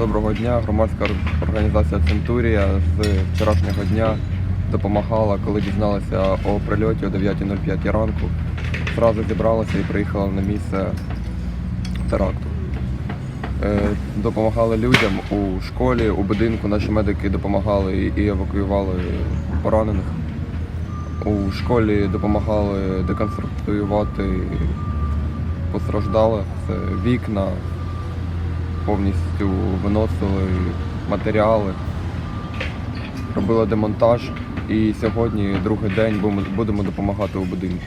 Доброго дня. Громадська організація Центурія з вчорашнього дня допомагала, коли дізналася о прильоті о 9.05 ранку. Зразу зібралася і приїхала на місце теракту. Е, Допомагали людям у школі, у будинку. Наші медики допомагали і евакуювали поранених. У школі допомагали деконструювати постраждалих. Це вікна, повністю виносили матеріали, робили демонтаж. І сьогодні, другий день, будемо- допомагати у будинку.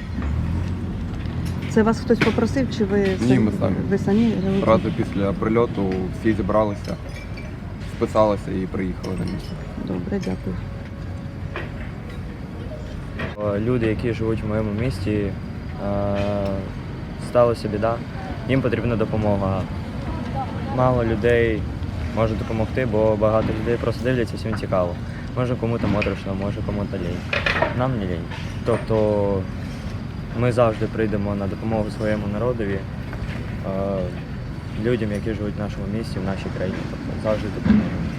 Це вас хтось попросив, чи ви Ні, ми самі. Ви самі? Одразу після прильоту всі зібралися, списалися і приїхали на місце. Добре, дякую. Е, Люди, які живуть в моєму місті, е, сталася біда, їм потрібна допомога. Мало людей може допомогти, бо багато людей просто дивляться, всім цікаво. Може кому-то моторошно, може кому-то лінь. Нам не лінь. Тобто ми завжди прийдемо на допомогу своєму народові, е, людям, які живуть в нашому місті, в нашій країні. Тобто завжди допоможемо.